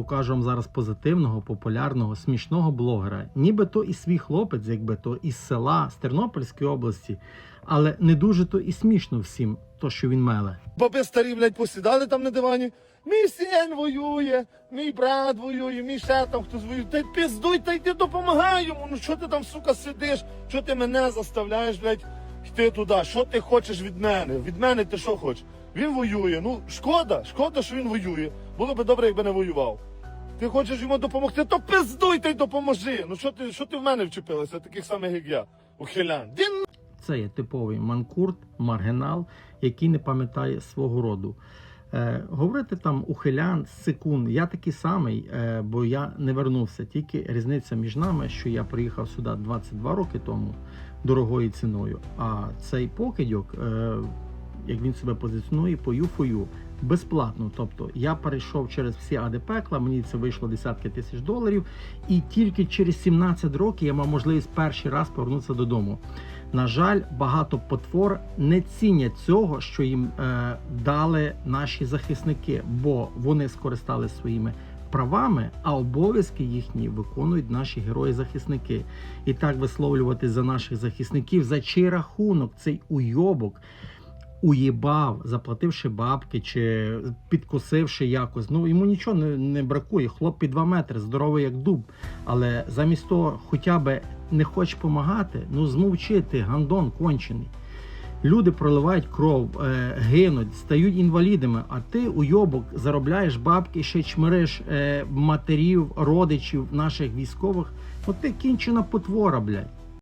покажу вам зараз позитивного, популярного, смішного блогера. Нібито і свій хлопець, якби то із села з Тернопільської області, але не дуже то і смішно всім, то що він меле. Баби старі, блядь, посідали там на дивані. Мій син воює, мій брат воює, мій ще там хтось воює. Та й пиздуй, та йди допомагай йому. Ну що ти там, сука, сидиш? Що ти мене заставляєш, блядь, йти туди? Що ти хочеш від мене? Від мене ти що хочеш? Він воює. Ну, шкода, шкода, що він воює. Було би добре, якби не воював. Ти хочеш йому допомогти, то пиздуй та й допоможи. Ну що ти, що ти в мене вчепилася, таких самих, як я, ухилян? Він Це є типовий манкурт, маргінал, який не пам'ятає свого роду. Е, говорити там ухилян, секунд, я такий самий, е, бо я не вернувся. Тільки різниця між нами, що я приїхав сюди 22 роки тому дорогою ціною. А цей покидьок, е, як він себе позиціонує, по юфою безплатно. Тобто я перейшов через всі ади пекла, мені це вийшло десятки тисяч доларів, і тільки через 17 років я мав можливість перший раз повернутися додому. На жаль, багато потвор не цінять цього, що їм е, дали наші захисники, бо вони скористалися своїми правами, а обов'язки їхні виконують наші герої-захисники. І так висловлювати за наших захисників, за чий рахунок цей уйобок уїбав, заплативши бабки чи підкосивши якось. Ну йому нічого не, не бракує. Хлоп під 2 метри, здоровий як дуб. Але замість того, хоча би не хоче допомагати, ну змовчи ти, гандон кончений. Люди проливають кров, е, гинуть, стають інвалідами, а ти уйобок заробляєш бабки, ще чмириш е, матерів, родичів наших військових. Ну ти кінчена потвора, блядь.